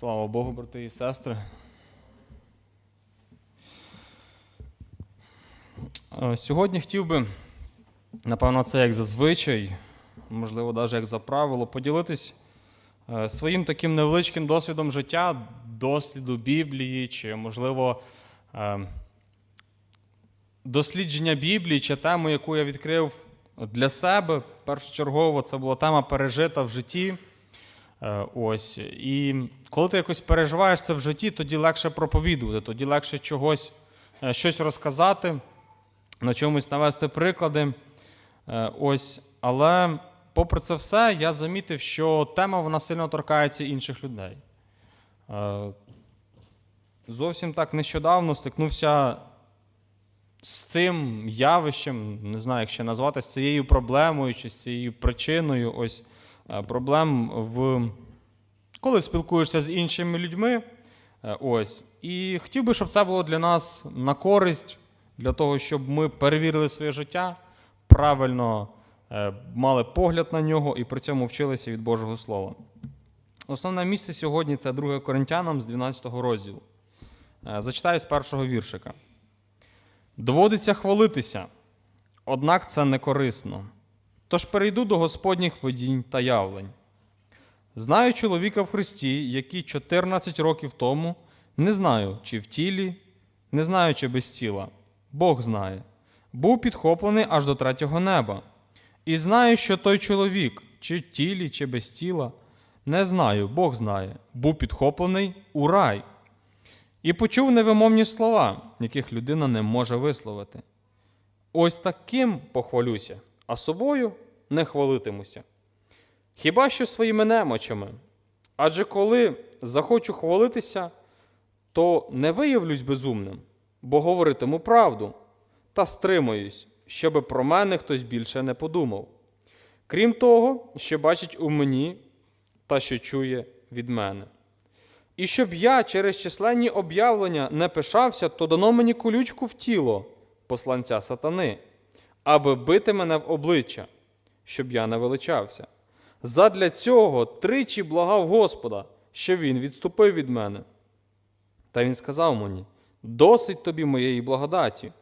Слава Богу, брати і сестри. Е, Сьогодні хотів би, напевно, це як зазвичай, можливо, навіть як за правило, поділитись е, своїм таким невеличким досвідом життя, досліду Біблії, чи, можливо, е, дослідження Біблії, чи тему, яку я відкрив для себе. Першочергово це була тема пережита в житті. Е, Ось. І коли ти якось переживаєш це в житті, тоді легше проповідувати, тоді легше чогось, е, щось розказати, на чомусь навести приклади. Е, Ось. Але, попри це все, я замітив, що тема вона сильно торкається інших людей. Зовсім так нещодавно стикнувся з цим явищем, не знаю, як ще назвати, з цією проблемою чи з цією причиною. Ось проблем в коли спілкуєшся з іншими людьми. Е, Ось. І хотів би, щоб це було для нас на користь, для того, щоб ми перевірили своє життя, правильно е, мали погляд на нього і при цьому вчилися від Божого Слова. Основне місце сьогодні це 2 Коринтянам з 12 розділу. Е, Зачитаю з першого віршика. Доводиться хвалитися, однак це не корисно. Тож перейду до Господніх видінь та явлень. Знаю чоловіка в Христі, який 14 років тому, не знаю, чи в тілі, не знаю, чи без тіла. Бог знає. Був підхоплений аж до третього неба. І знаю, що той чоловік, чи в тілі, чи без тіла, не знаю, Бог знає, був підхоплений у рай. І почув невимовні слова, яких людина не може висловити. Ось таким похвалюся, а собою не хвалитимуся. Хіба що своїми немочами. Адже коли захочу хвалитися, то не виявлюсь безумним, бо говоритиму правду та стримуюсь, щоби про мене хтось більше не подумав. Крім того, що бачить у мені та що чує від мене. І щоб я через численні об'явлення не пишався, то дано мені колючку в тіло посланця сатани, аби бити мене в обличчя, щоб я не величався. Задля цього тричі благав Господа, що він відступив від мене. Та він сказав мені: досить тобі моєї благодаті,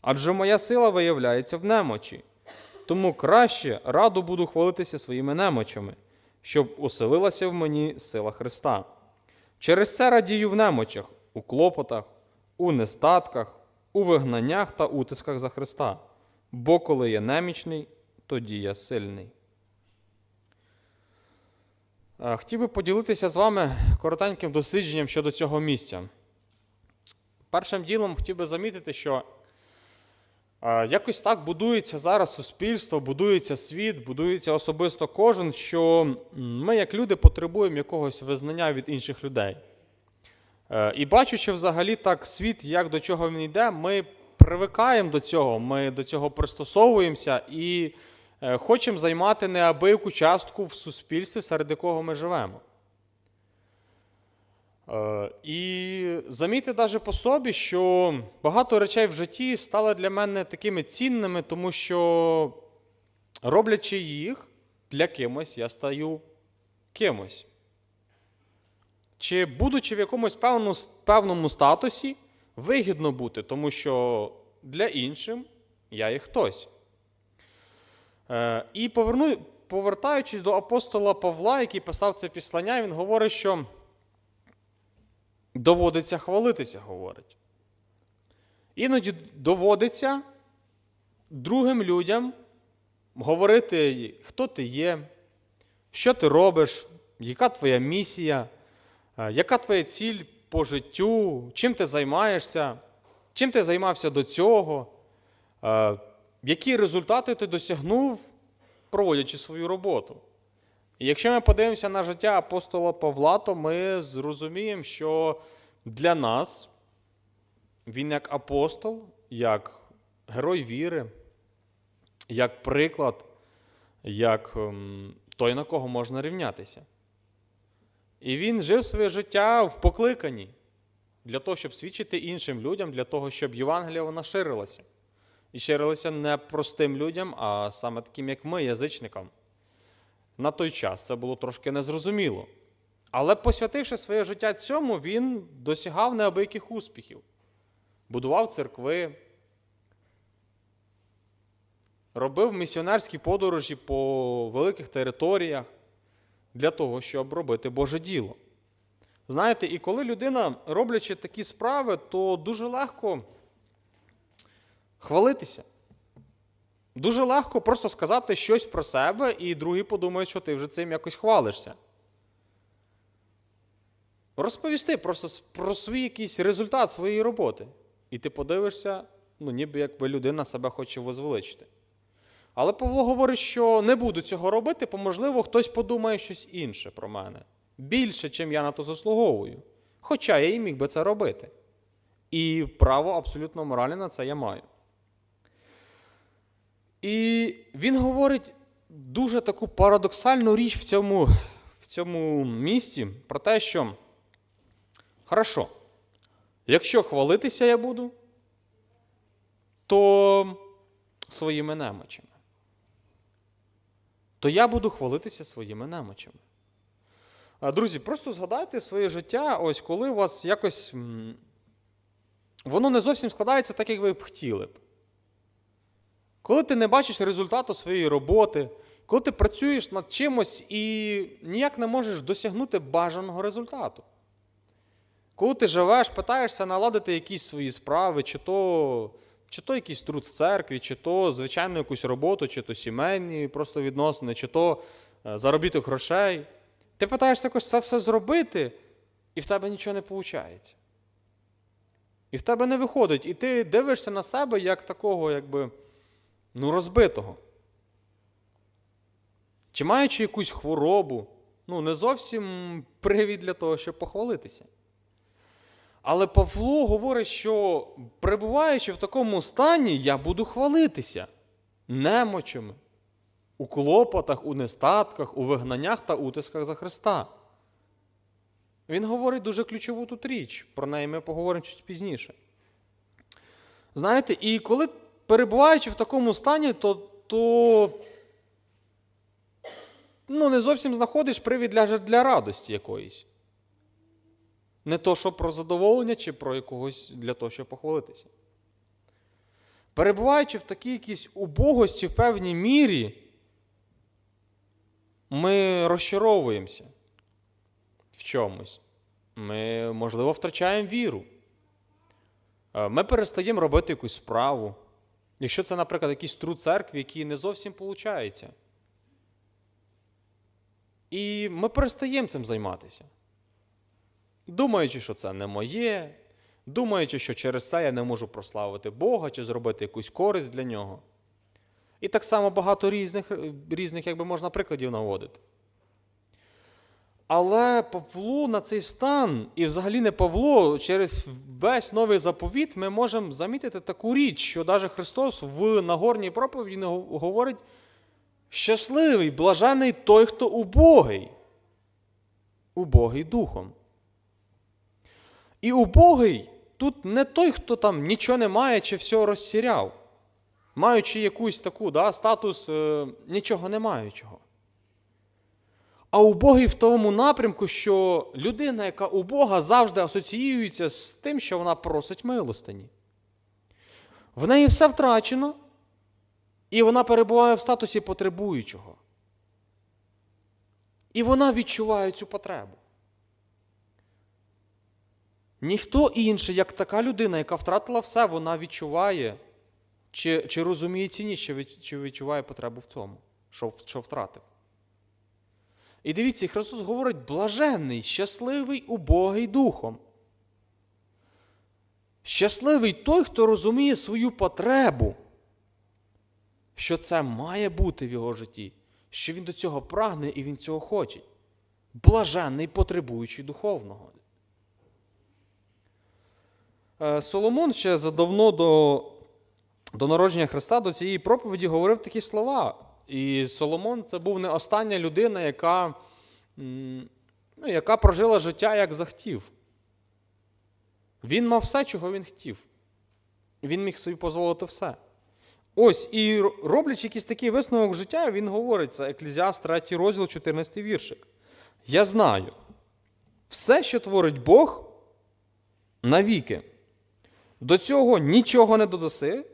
адже моя сила виявляється в немочі. Тому краще раду буду хвалитися своїми немочами, щоб оселилася в мені сила Христа. Через це радію в немочах, у клопотах, у нестатках, у вигнаннях та утисках за Христа. Бо коли я немічний, тоді я сильний. Хотів би поділитися з вами коротеньким дослідженням щодо цього місця. Першим ділом хотів би замітити, що якось так будується зараз суспільство, будується світ, будується особисто кожен, що ми, як люди, потребуємо якогось визнання від інших людей. Е, І бачучи взагалі так світ, як до чого він йде, ми привикаємо до цього, ми до цього пристосовуємося і е, хочемо займати неабияку частку в суспільстві, серед якого ми живемо. Е, І замітьте навіть по собі, що багато речей в житті стали для мене такими цінними, тому що, роблячи їх для кимось, я стаю кимось. Чи будучи в якомусь певному, певному статусі, вигідно бути, тому що для іншим я є хтось. Е, і поверну, повертаючись до апостола Павла, який писав це післання, він говорить, що доводиться хвалитися, говорить. Іноді доводиться другим людям говорити, хто ти є, що ти робиш, яка твоя місія, е, яка твоя ціль по життю, чим ти займаєшся, чим ти займався до цього, е, які результати ти досягнув, проводячи свою роботу. І якщо ми подивимося на життя апостола Павла, то ми зрозуміємо, що для нас він як апостол, як герой віри, як приклад, як ем, той, на кого можна рівнятися. І він жив своє життя в покликанні для того, щоб свідчити іншим людям, для того, щоб Євангелія вона ширилася. І ширилася не простим людям, а саме таким, як ми, язичникам. На той час це було трошки незрозуміло. Але посвятивши своє життя цьому, він досягав неабияких успіхів. Будував церкви, робив місіонерські подорожі по великих територіях для того, щоб робити Боже діло. Знаєте, і коли людина, роблячи такі справи, то дуже легко хвалитися. Дуже легко просто сказати щось про себе, і другі подумають, що ти вже цим якось хвалишся. Розповісти просто про свій якийсь результат своєї роботи. І ти подивишся, ну, ніби якби людина себе хоче возвеличити. Але Павло говорить, що не буду цього робити, бо, можливо, хтось подумає щось інше про мене. Більше, чим я на то заслуговую. Хоча я і міг би це робити. І право абсолютно моральне на це я маю. І він говорить дуже таку парадоксальну річ в цьому, в цьому місці про те, що хорошо, якщо хвалитися я буду, то своїми немочами. То я буду хвалитися своїми немочами. Друзі, просто згадайте своє життя, ось коли у вас якось. Воно не зовсім складається так, як ви б хотіли б. Коли ти не бачиш результату своєї роботи, коли ти працюєш над чимось і ніяк не можеш досягнути бажаного результату. Коли ти живеш, питаєшся наладити якісь свої справи, чи то, чи то якийсь труд в церкві, чи то звичайну якусь роботу, чи то сімейні просто відносини, чи то е, заробіток грошей. Ти питаєшся якось це все зробити, і в тебе нічого не виходить. І в тебе не виходить. І ти дивишся на себе як такого, якби, ну, розбитого. Чи маючи якусь хворобу, ну, не зовсім привід для того, щоб похвалитися. Але Павло говорить, що перебуваючи в такому стані, я буду хвалитися немочами, у клопотах, у нестатках, у вигнаннях та утисках за Христа. Він говорить дуже ключову тут річ, про неї ми поговоримо чуть пізніше. Знаєте, і коли перебуваючи в такому стані, то, то ну, не зовсім знаходиш привід для, для радості якоїсь. Не то, що про задоволення, чи про якогось для того, щоб похвалитися. Перебуваючи в такій якійсь убогості в певній мірі, ми розчаровуємося в чомусь. Ми, можливо, втрачаємо віру. Е, Ми перестаємо робити якусь справу. Якщо це, наприклад, якийсь труд церкви, який не зовсім виходить. І ми перестаємо цим займатися. Думаючи, що це не моє, думаючи, що через це я не можу прославити Бога чи зробити якусь користь для нього. І так само багато різних, різних якби можна прикладів наводити. Але Павлу на цей стан, і взагалі не Павло, через весь новий заповіт ми можемо замітити таку річ, що навіть Христос в Нагорній проповіді говорить: щасливий, блажений той, хто убогий, убогий духом. І убогий тут не той, хто там нічого не має чи все розсіряв, маючи якусь таку да, статус е, нічого не маючого. А убогий в тому напрямку, що людина, яка убога, завжди асоціюється з тим, що вона просить милостині. В неї все втрачено, і вона перебуває в статусі потребуючого. І вона відчуває цю потребу. Ніхто інший, як така людина, яка втратила все, вона відчуває, чи, чи розуміє цінність, чи від- чи відчуває потребу в тому, що, що втратив. І дивіться, Христос говорить: блаженний, щасливий, убогий духом. Щасливий той, хто розуміє свою потребу, що це має бути в його житті, що він до цього прагне і він цього хоче. Блаженний, потребуючий духовного. Е, Соломон ще задавно до, до народження Христа, до цієї проповіді говорив такі слова. І Соломон це був не остання людина, яка, ну, яка прожила життя як захотів. Він мав все, чого він хотів. Він міг собі дозволити все. Ось, і роблячи якийсь такий висновок життя, він говорить, це Еклезіаст, 3 розділ, 14 віршик. Я знаю, Все, що творить Бог, навіки. До цього нічого не додаси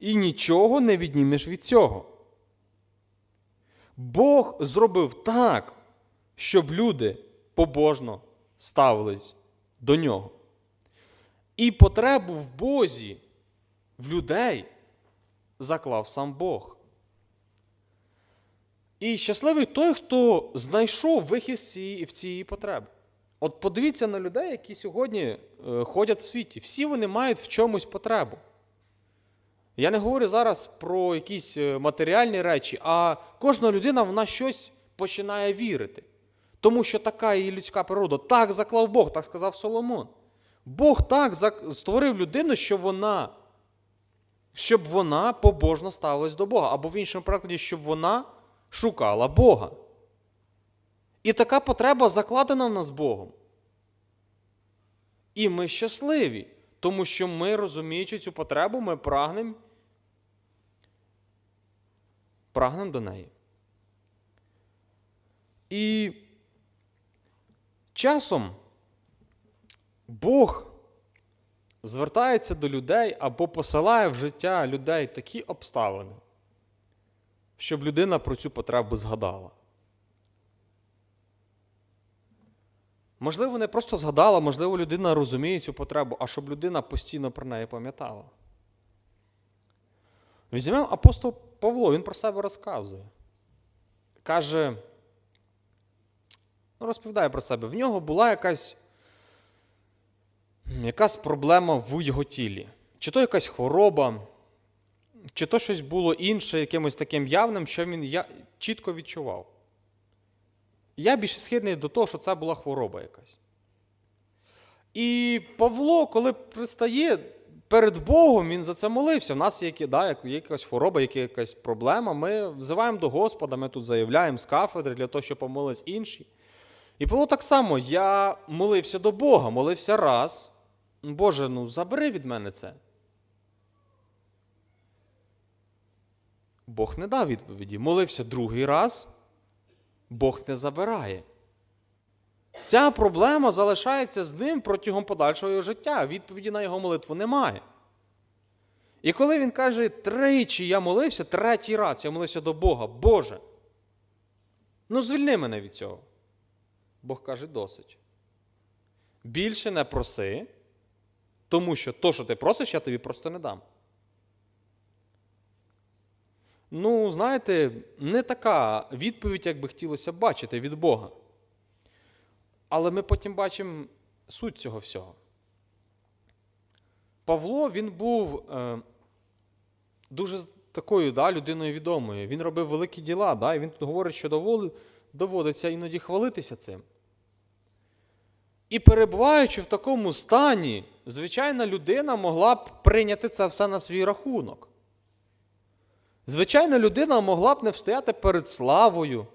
і нічого не віднімеш від цього. Бог зробив так, щоб люди побожно ставились до нього. І потребу в Бозі, в людей заклав сам Бог. І щасливий той, хто знайшов вихід в цієї потреби. От подивіться на людей, які сьогодні е, ходять в світі. Всі вони мають в чомусь потребу. Я не говорю зараз про якісь е, матеріальні речі, а кожна людина вона щось починає вірити. Тому що така її людська природа. Так заклав Бог, так сказав Соломон. Бог так створив людину, що вона, щоб вона побожно ставилась до Бога. Або в іншому прикладі, щоб вона шукала Бога. І така потреба закладена в нас Богом. І ми щасливі, тому що ми, розуміючи цю потребу, ми прагнемо прагнем до неї. І часом Бог звертається до людей або посилає в життя людей такі обставини, щоб людина про цю потребу згадала. Можливо, не просто згадала, можливо, людина розуміє цю потребу, а щоб людина постійно про неї пам'ятала. Візьмемо апостол Павло, він про себе розказує. Каже, ну, розповідає про себе, в нього була якась, якась проблема в його тілі. Чи то якась хвороба, чи то щось було інше, якимось таким явним, що він я, чітко відчував. Я більше східний до того, що це була хвороба якась. І Павло, коли пристає перед Богом, він за це молився. У нас є, да, якась хвороба, є якась проблема. Ми взиваємо до Господа, ми тут заявляємо з кафедри для того, щоб помолились інші. І Павло так само, я молився до Бога, молився раз. Боже, ну забери від мене це. Бог не дав відповіді. Молився другий раз. Бог не забирає. Ця проблема залишається з ним протягом подальшого його життя. Відповіді на його молитву немає. І коли він каже, тричі я молився, третій раз я молився до Бога, Боже, ну звільни мене від цього. Бог каже, досить. Більше не проси, тому що то, що ти просиш, я тобі просто не дам. Ну, знаєте, не така відповідь, як би хотілося бачити від Бога. Але ми потім бачимо суть цього всього. Павло він був е, дуже такою да, людиною відомою. Він робив великі діла, да, і він тут говорить, що доволи- доводиться іноді хвалитися цим. І перебуваючи в такому стані, звичайна людина могла б прийняти це все на свій рахунок. Звичайна людина могла б не встояти перед славою,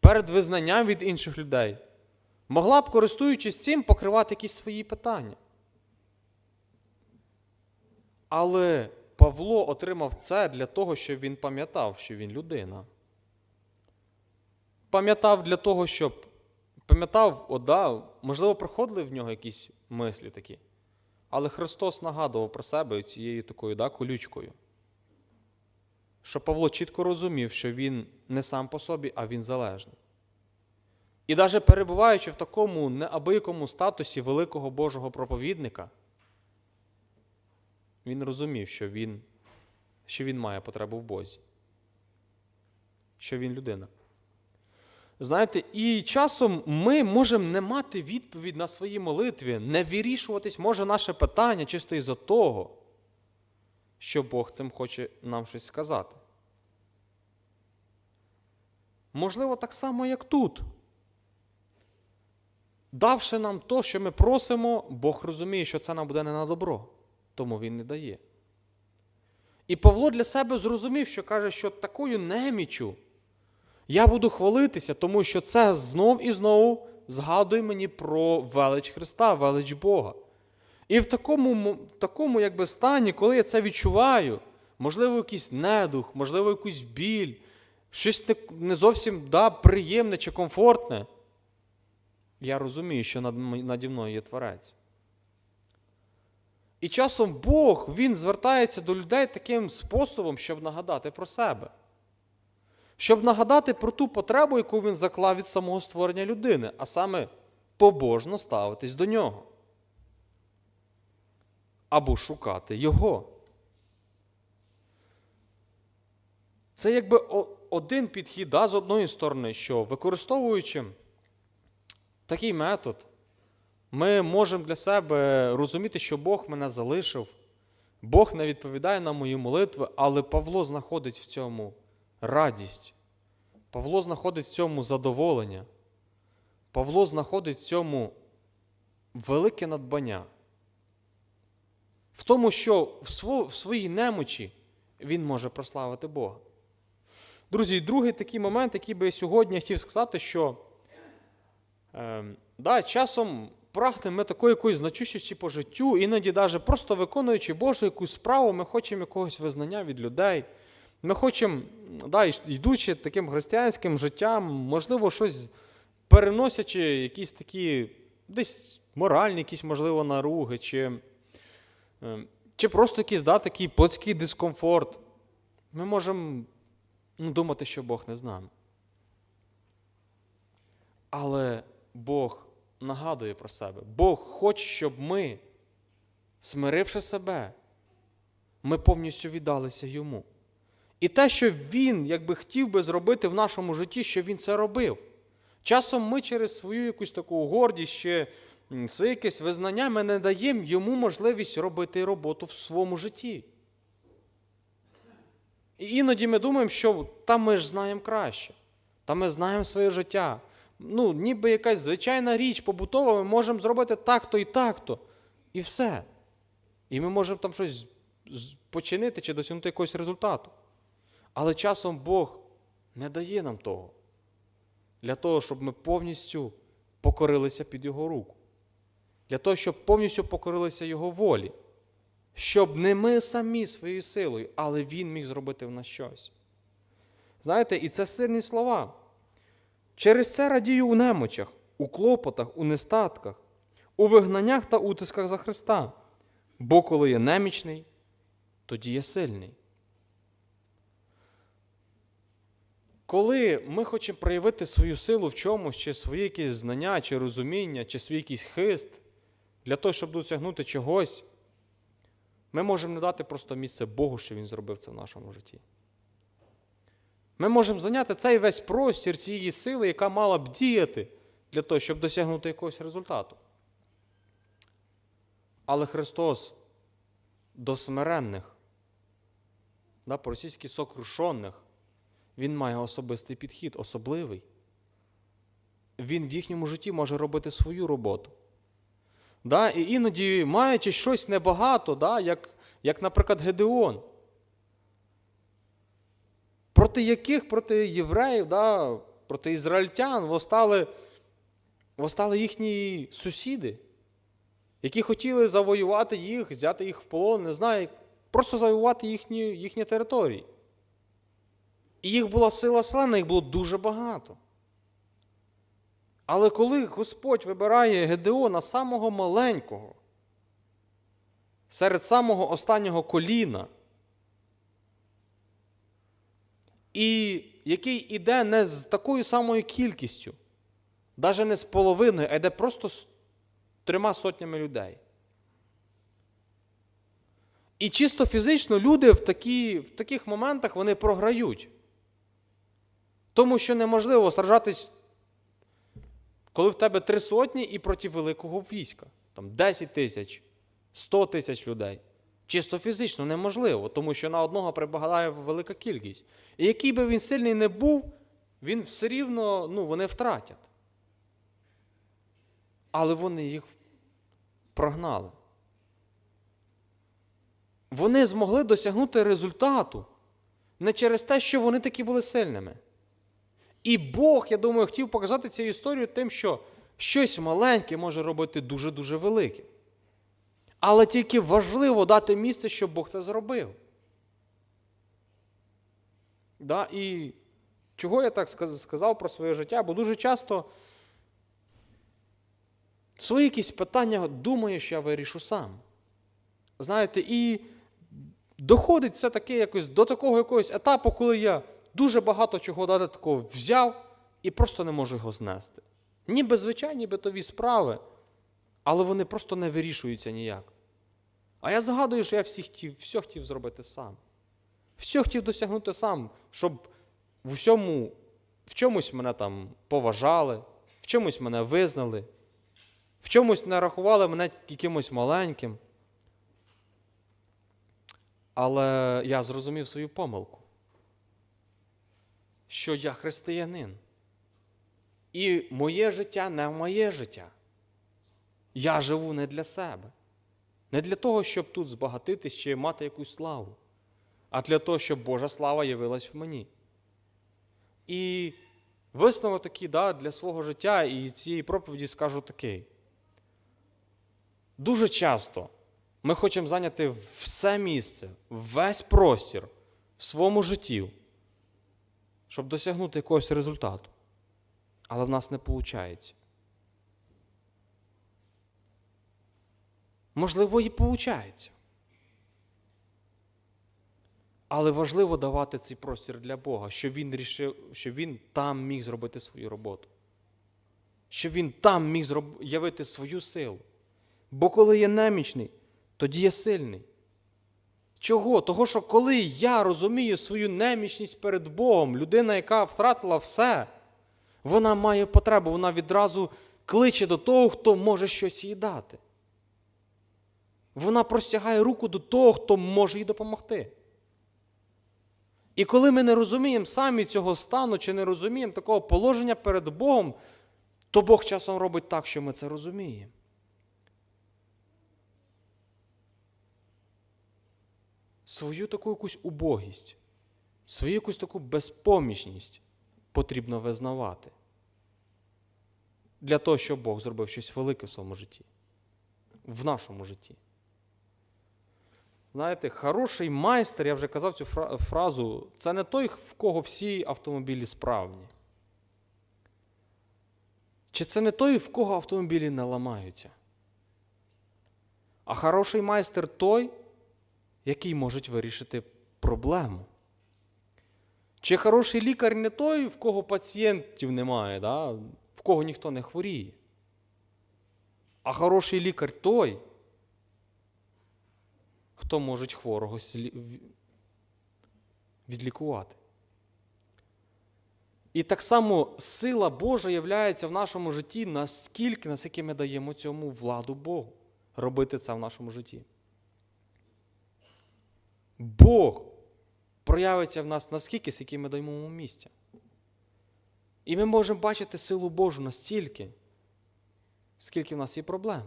перед визнанням від інших людей. Могла б, користуючись цим, покривати якісь свої питання. Але Павло отримав це для того, щоб він пам'ятав, що він людина. Пам'ятав для того, щоб пам'ятав, о, да, можливо, проходили в нього якісь мислі такі. Але Христос нагадував про себе цією такою да, колючкою що Павло чітко розумів, що він не сам по собі, а він залежний. І навіть перебуваючи в такому неабиякому статусі великого Божого проповідника, він розумів, що він, що він має потребу в Бозі, що він людина. Знаєте, і часом ми можемо не мати відповідь на свої молитві, не вирішуватись може наше питання чисто із-за того, що Бог цим хоче нам щось сказати. Можливо, так само, як тут. Давши нам то, що ми просимо, Бог розуміє, що це нам буде не на добро, тому Він не дає. І Павло для себе зрозумів, що каже, що такою немічю я буду хвалитися, тому що це знов і знову згадує мені про велич Христа, велич Бога. І в такому, такому якби, стані, коли я це відчуваю, можливо, якийсь недух, можливо, якусь біль, щось не зовсім да, приємне чи комфортне, Я розумію, що над, наді мною є творець. І часом Бог Він звертається до людей таким способом, щоб нагадати про себе. Щоб нагадати про ту потребу, яку він заклав від самого створення людини, а саме побожно ставитись до нього. Або шукати Його. Це якби один підхід да, з одної сторони, що використовуючи такий метод, ми можемо для себе розуміти, що Бог мене залишив, Бог не відповідає на мої молитви, але Павло знаходить в цьому радість. Павло знаходить в цьому задоволення. Павло знаходить в цьому велике надбання. В тому, що в, своїй немочі він може прославити Бога. Друзі, другий такий момент, який би я сьогодні хотів сказати, що е, да, часом прагнемо ми такої якоїсь значущості по життю, іноді навіть просто виконуючи Божу якусь справу, ми хочемо якогось визнання від людей. Ми хочемо, да, йдучи таким християнським життям, можливо, щось переносячи якісь такі десь моральні, якісь, можливо, наруги, чи, чи просто якийсь да, такий плотський дискомфорт. Ми можемо ну, думати, що Бог не з нами. Але Бог нагадує про себе. Бог хоче, щоб ми, смиривши себе, ми повністю віддалися йому. І те, що він якби хотів би зробити в нашому житті, що він це робив. Часом ми через свою якусь таку гордість м, своє якесь визнання ми не даємо йому можливість робити роботу в своєму житті. І іноді ми думаємо, що там ми ж знаємо краще, там ми знаємо своє життя. Ну, ніби якась звичайна річ побутова, ми можемо зробити так-то і так-то. І все. І ми можемо там щось починити чи досягнути якогось результату. Але часом Бог не дає нам того. Для того, щоб ми повністю покорилися під Його руку. Для того, щоб повністю покорилися Його волі. Щоб не ми самі своєю силою, але Він міг зробити в нас щось. Знаєте, і це сильні слова. Через це радію у немочах, у клопотах, у нестатках, у вигнаннях та утисках за Христа. Бо коли є немічний, тоді є сильний. Коли ми хочемо проявити свою силу в чомусь, чи свої якісь знання, чи розуміння, чи свій якийсь хист, для того, щоб досягнути чогось, ми можемо не дати просто місце Богу, що Він зробив це в нашому житті. Ми можемо зайняти цей весь простір цієї сили, яка мала б діяти для того, щоб досягнути якогось результату. Але Христос до смиренних, да, по-російськи сокрушених, Він має особистий підхід, особливий. Він в їхньому житті може робити свою роботу. Да? І іноді, маючи щось небагато, да, як, як, наприклад, Гедеон, проти яких проти євреїв, да, проти ізраїльтян восстали, восстали їхні сусіди, які хотіли завоювати їх, взяти їх в полон, не знаю, просто завоювати їхні, їхні території. І їх була сила славна, їх було дуже багато. Але коли Господь вибирає Гедеона самого маленького, серед самого останнього коліна, і який іде не з такою самою кількістю, навіть не з половиною, а йде просто з трьома сотнями людей. І чисто фізично люди в, такі, в таких моментах вони програють. Тому що неможливо сражатись, коли в тебе три сотні і проти великого війська. Там 10 тисяч, 100 тисяч людей. Чисто фізично неможливо, тому що на одного прибагає велика кількість. І який би він сильний не був, він все рівно ну, вони втратять. Але вони їх прогнали. Вони змогли досягнути результату не через те, що вони такі були сильними. І Бог, я думаю, хотів показати цю історію тим, що щось маленьке може робити дуже-дуже велике. Але тільки важливо дати місце, щоб Бог це зробив. Да? І чого я так сказав про своє життя? Бо дуже часто свої якісь питання думаю, що я вирішу сам. Знаєте, і доходить все таки якось до такого якогось етапу, коли я дуже багато чого дати такого взяв і просто не можу його знести. Ніби звичайні битові справи, але вони просто не вирішуються ніяк. А я згадую, що я всі хотів, все хотів зробити сам. Все хотів досягнути сам, щоб в усьому, в чомусь мене там поважали, в чомусь мене визнали, в чомусь не рахували мене якимось маленьким. Але я зрозумів свою помилку, що я християнин. І моє життя не моє життя. Я живу не для себе. Не для того, щоб тут збагатитись чи мати якусь славу, а для того, щоб Божа слава явилась в мені. І висновок такий да, для свого життя і цієї проповіді скажу такий. Дуже часто ми хочемо зайняти все місце, весь простір в своєму житті, щоб досягнути якогось результату. Але в нас не виходить. Можливо, і виходить. Але важливо давати цей простір для Бога, щоб він рішив, щоб він там міг зробити свою роботу. Щоб він там міг явити свою силу. Бо коли є немічний, тоді є сильний. Чого? Того, що коли я розумію свою немічність перед Богом, людина, яка втратила все, вона має потребу, вона відразу кличе до того, хто може щось їй дати. Вона простягає руку до того, хто може їй допомогти. І коли ми не розуміємо самі цього стану, чи не розуміємо такого положення перед Богом, то Бог часом робить так, що ми це розуміємо. Свою таку якусь убогість, свою якусь таку безпомічність потрібно визнавати для того, щоб Бог зробив щось велике в своєму житті, в нашому житті. Знаєте, хороший майстер, я вже казав цю фразу, це не той, в кого всі автомобілі справні. Чи це не той, в кого автомобілі не ламаються? А хороший майстер той, який може вирішити проблему. Чи хороший лікар не той, в кого пацієнтів немає, да? в кого ніхто не хворіє. А хороший лікар той, хто може хворого відлікувати. І так само сила Божа являється в нашому житті наскільки, наскільки ми даємо цьому владу Богу робити це в нашому житті. Бог проявиться в нас наскільки, скільки ми йому місця. І ми можемо бачити силу Божу настільки, скільки в нас є проблем.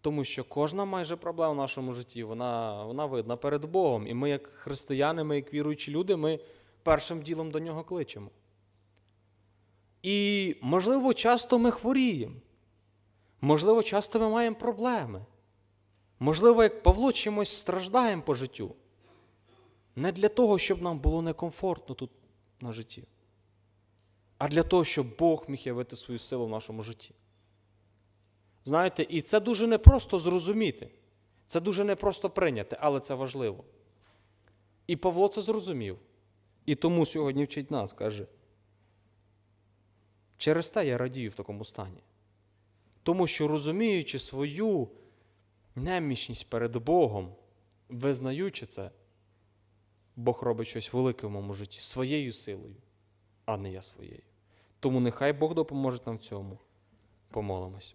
Тому що кожна майже проблема в нашому житті, вона, вона видна перед Богом. І ми, як християни, ми, як віруючі люди, ми першим ділом до нього кличемо. І, можливо, часто ми хворіємо. Можливо, часто ми маємо проблеми. Можливо, як Павло чимось страждаємо по життю. Не для того, щоб нам було некомфортно тут на житті, а для того, щоб Бог міг явити свою силу в нашому житті. Знаєте, і це дуже непросто зрозуміти. Це дуже непросто прийняти, але це важливо. І Павло це зрозумів. І тому сьогодні вчить нас, каже. Через те я радію в такому стані. Тому що розуміючи свою немічність перед Богом, визнаючи це, Бог робить щось велике в моєму житті своєю силою, а не я своєю. Тому нехай Бог допоможе нам в цьому. Помолимось.